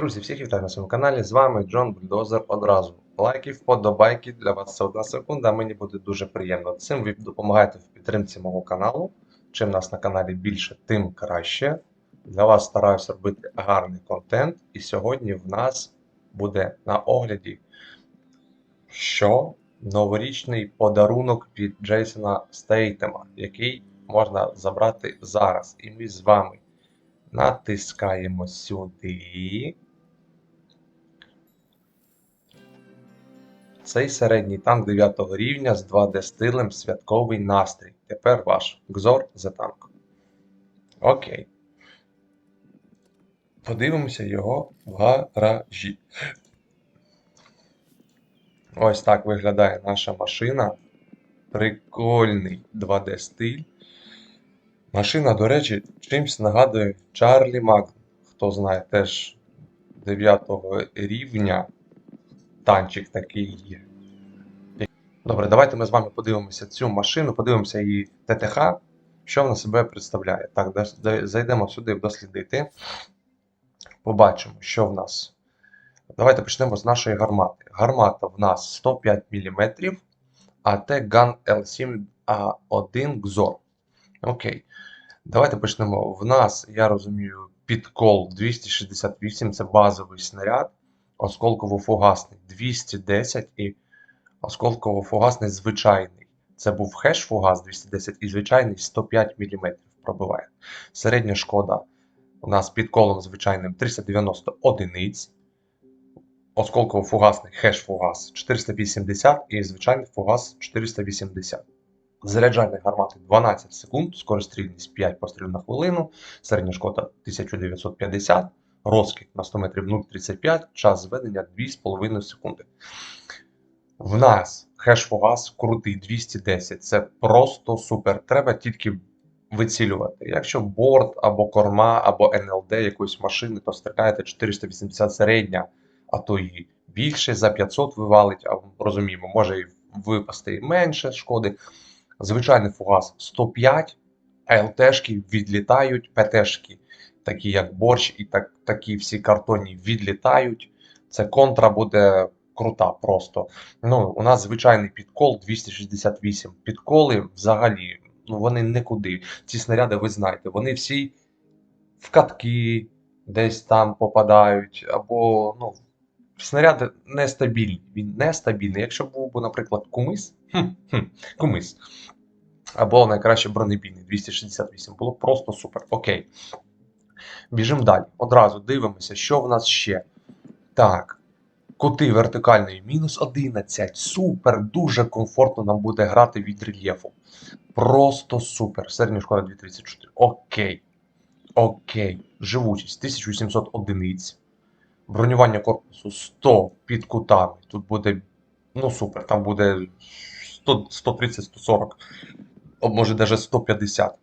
Друзі, всіх вітаю на своєму каналі. З вами Джон Бульдозер одразу. Лайки, вподобайки для вас це одна секунда. Мені буде дуже приємно. Цим ви допомагаєте в підтримці мого каналу. Чим нас на каналі більше, тим краще. Для вас стараюся робити гарний контент. І сьогодні в нас буде на огляді що новорічний подарунок від Джейсона Стейтема, який можна забрати зараз. І ми з вами натискаємо сюди. Цей середній танк 9 рівня з 2D стилем святковий настрій. Тепер ваш Гзор за танк. Окей. Подивимося його в гаражі. Ось так виглядає наша машина. Прикольний 2D стиль. Машина, до речі, чимсь нагадує Чарлі Мак. Хто знає, теж 9 рівня. Танчик такий є. Добре, давайте ми з вами подивимося цю машину, подивимося її ТТХ, що вона себе представляє. Так, зайдемо сюди дослідити. Побачимо, що в нас. Давайте почнемо з нашої гармати. Гармата в нас 105 мм, АТ Gun L7 A1 XOR. Окей. Давайте почнемо. В нас, я розумію, підкол 268 це базовий снаряд, осколково-фугасний 210 і осколково-фугасний звичайний. Це був хеш-фугас 210 і звичайний 105 мм пробиває. Середня шкода у нас під колом звичайним 390 одиниць. Осколково-фугасний хеш-фугас 480 і звичайний фугас 480. Заряджання гармати 12 секунд, скорострільність 5 пострілів на хвилину, середня шкода 1950, розкид на 100 метрів 0,35, час зведення 2,5 секунди. В нас хеш-фугас крутий 210. Це просто супер. Треба тільки вицілювати. Якщо борт або корма, або НЛД якоїсь машини, то стріляєте 480 середня, а то і більше за 500 вивалить, а розуміємо, може і випасти і менше шкоди. Звичайний фугас 105, ЛТшки відлітають, ПТшки, такі як борщ, і так, такі всі картонні відлітають. Це контра буде крута просто. Ну, у нас звичайний підкол 268. Підколи взагалі, ну вони нікуди. Ці снаряди, ви знаєте, вони всі в катки десь там попадають, або ну, снаряд нестабільний. Він нестабільний. Якщо був би, наприклад, кумис, хм, хм, кумис, або найкраще бронебійний 268, було просто супер. Окей. Біжимо далі. Одразу дивимося, що в нас ще. Так. Кути вертикальної мінус 11. Супер, дуже комфортно нам буде грати від рельєфу. Просто супер. Середня шкода 234. Окей. Окей. Живучість 1700 одиниць. Бронювання корпусу 100 під кутами. Тут буде. Ну супер, там буде 130-140, може навіть 150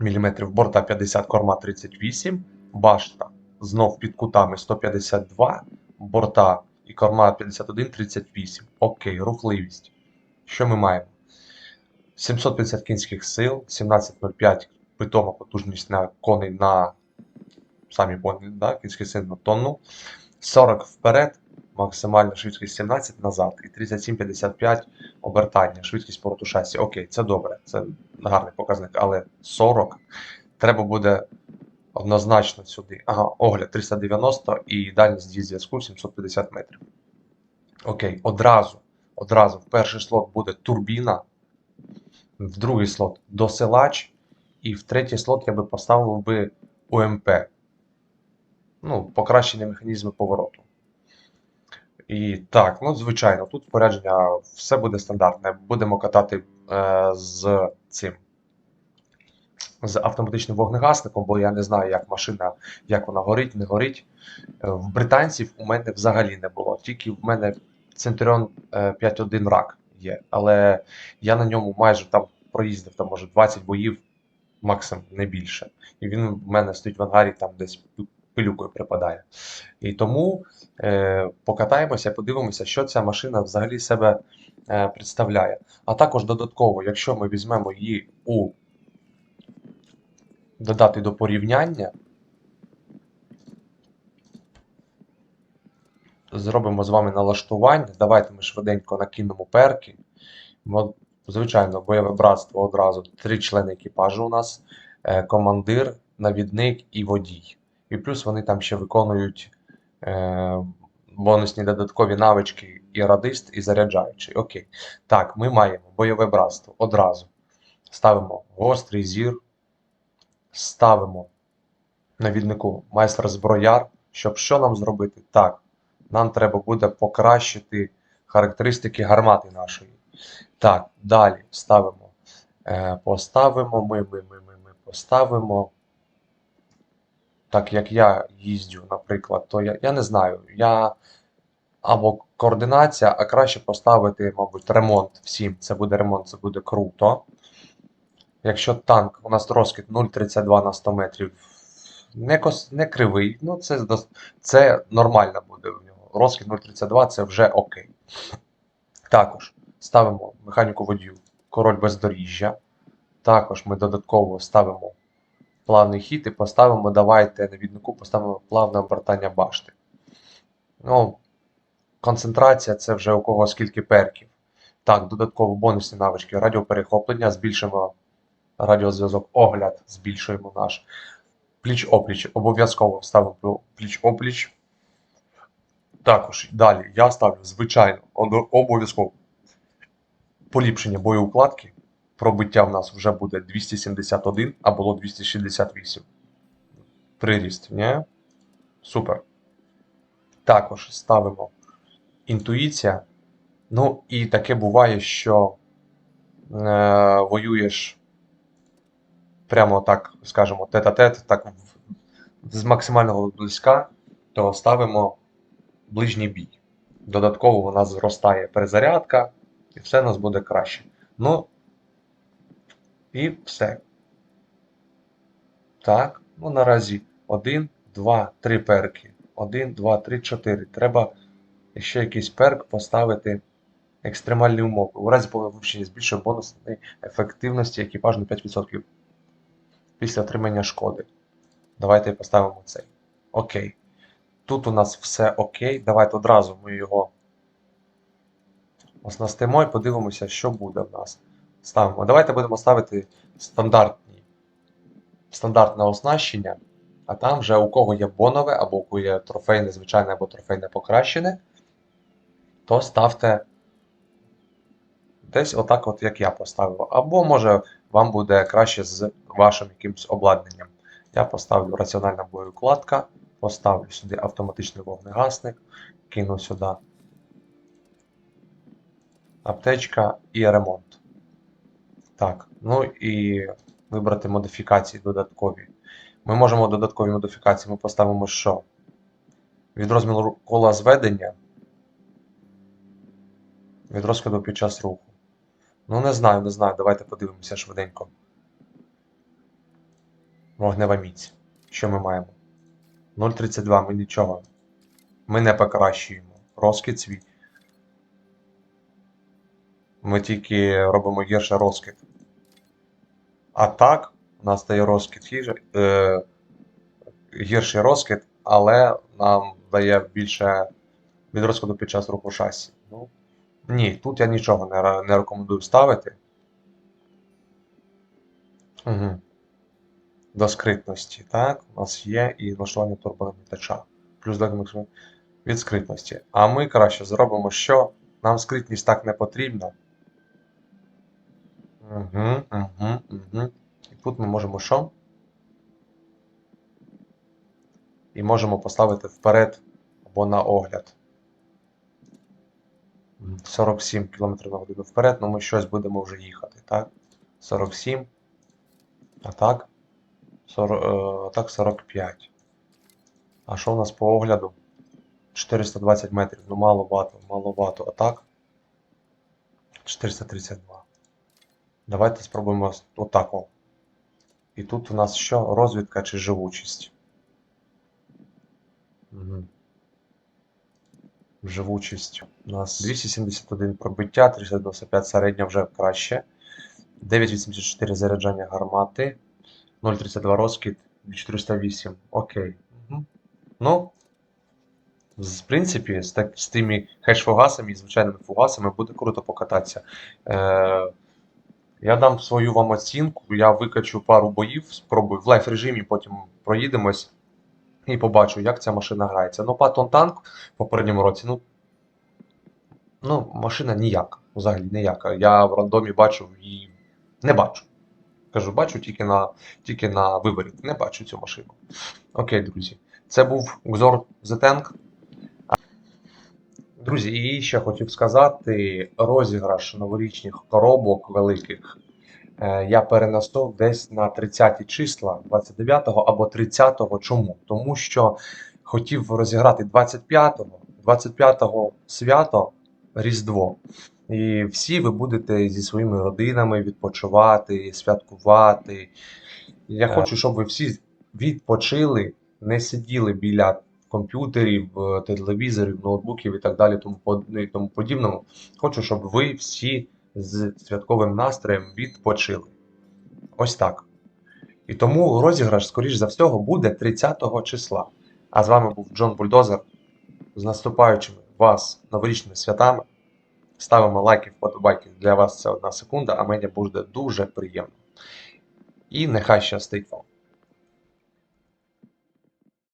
мм. Борта 50, корма 38, башта знов під кутами 152, борта і корма 51, 38. Окей, рухливість. Що ми маємо? 750 кінських сил, 17,05 питома потужність на коней на самі поняли, да? кінських сил на тонну. 40 вперед, максимальна швидкість 17 назад і 37,55 обертання, швидкість повороту шасі. Окей, це добре, це гарний показник, але 40 треба буде однозначно сюди. Ага, огляд 390 і дальність дії зв'язку 750 метрів. Окей, одразу, одразу в перший слот буде турбіна, в другий слот досилач, і в третій слот я би поставив би УМП. Ну, покращення механізму повороту. І так, ну звичайно, тут спорядження все буде стандартне. Будемо катати е, з цим з автоматичним вогнегасником, бо я не знаю, як машина, як вона горить, не горить. Е, В британців у мене взагалі не було. Тільки в мене Centurion е, 5.1 рак є. Але я на ньому майже там проїздив там, може, 20 боїв, максимум, не більше. І він в мене стоїть в ангарі, там десь пилюкою припадає. І тому е, покатаємося, подивимося, що ця машина взагалі себе е, представляє. А також додатково, якщо ми візьмемо її у додати до порівняння, зробимо з вами налаштування. Давайте ми швиденько накинемо перки. Звичайно, бойове братство одразу. Три члени екіпажу у нас: е, командир, навідник і водій. І плюс вони там ще виконують е, бонусні додаткові навички і радист, і заряджаючий. Окей. Так, ми маємо бойове братство одразу. Ставимо гострий зір, ставимо навіднику майстер зброяр. Щоб що нам зробити? Так, нам треба буде покращити характеристики гармати нашої. Так, далі ставимо. Е, поставимо ми, ми, ми, ми, ми поставимо. Так як я їздю, наприклад, то я, я не знаю. Я або координація, а краще поставити, мабуть, ремонт всім. Це буде ремонт, це буде круто. Якщо танк, у нас розкид 0,32 на 100 метрів, не, кос, не кривий, ну це, це нормально буде в нього. Розкид 0,32 це вже окей. Також ставимо механіку водію, король бездоріжжя. Також ми додатково ставимо плавний хід і поставимо, давайте навіднику поставимо плавне обертання башти. Ну, концентрація це вже у кого скільки перків. Так, додатково бонусні навички радіоперехоплення, збільшимо радіозв'язок, огляд, збільшуємо наш. Пліч-опліч. Обов'язково ставимо пліч-опліч. Також далі я ставлю, звичайно, обов'язково поліпшення боєукладки. Пробиття в нас вже буде 271, а було 268. Приріст, ні? Супер. Також ставимо інтуїція. Ну, і таке буває, що е, воюєш прямо так, скажімо, тет-а-тет, так з максимального близька, то ставимо ближній бій. Додатково у нас зростає перезарядка, і все у нас буде краще. Ну, і все. Так, ну наразі 1, 2, 3 перки. 1, 2, 3, 4. Треба ще якийсь перк поставити екстремальні умови. У разі вивчення збільшує бонусної ефективності екіпажу на 5% після отримання шкоди. Давайте поставимо цей. Окей. Тут у нас все окей. Давайте одразу ми його оснастимо і подивимося, що буде в нас. Ставимо. Давайте будемо ставити стандартні, стандартне оснащення, а там вже у кого є бонове, або у кого є трофейне звичайне, або трофейне покращене, то ставте десь отак, от як я поставив. Або може вам буде краще з вашим якимось обладнанням. Я поставлю раціональна боєукладка, поставлю сюди автоматичний вогнегасник, кину сюди аптечка і ремонт. Так, ну і вибрати модифікації додаткові. Ми можемо додаткові модифікації, ми поставимо що? Від розміру кола зведення. Від розкладу під час руху. Ну, не знаю, не знаю. Давайте подивимося швиденько. Вогнева міць. Що ми маємо? 0,32, ми нічого. Ми не покращуємо. Розкид свій. Ми тільки робимо гірше розкид. А так, у нас стає розкид е, гірший розкид, але нам дає більше від розкиду під час руху шасі. Ну, ні, тут я нічого не, не рекомендую ставити. Угу. До скритності, так, у нас є і налаштування турбонагнітача. Плюс від скритності. А ми краще зробимо що? Нам скритність так не потрібна. Угу, угу, угу. І тут ми можемо що? І можемо поставити вперед або на огляд. 47 км на годину вперед, ну ми щось будемо вже їхати, так? 47. А так? 40, е, так 45. А що у нас по огляду? 420 метрів. Ну маловато, маловато. А так? 432. Давайте спробуємо с- отак. І тут у нас що? Розвідка чи живучість? Угу. Живучість. У нас 271 пробиття, 395 середня вже краще. 984 заряджання гармати. 0,32 розкид, 408. Окей. Угу. Ну, В принципі, з, так, з тими хеш-фугасами і звичайними фугасами буде круто покататися. Е, я дам свою вам оцінку, я викачу пару боїв, спробую в лайф режимі, потім проїдемось і побачу, як ця машина грається. Ну, Паттон танк в попередньому році, ну, ну, машина ніяка, взагалі ніяка. Я в рандомі бачу і не бачу. Кажу, бачу тільки на, тільки на виборі, не бачу цю машину. Окей, друзі. Це був Гзор The Tank. Друзі, і ще хотів сказати: розіграш новорічних коробок великих е, я перенесу десь на 30 числа 29 або 30-го. Чому? Тому що хотів розіграти 25-го, 25-го свято Різдво. І всі ви будете зі своїми родинами відпочивати, святкувати. Я хочу, щоб ви всі відпочили, не сиділи біля комп'ютерів, е, телевізорів, ноутбуків і так далі, тому, ну, тому подібному. Хочу, щоб ви всі з святковим настроєм відпочили. Ось так. І тому розіграш, скоріш за всього, буде 30 числа. А з вами був Джон Бульдозер. З наступаючими вас новорічними святами. Ставимо лайки, вподобайки. Для вас це одна секунда, а мені буде дуже приємно. І нехай щастить вам.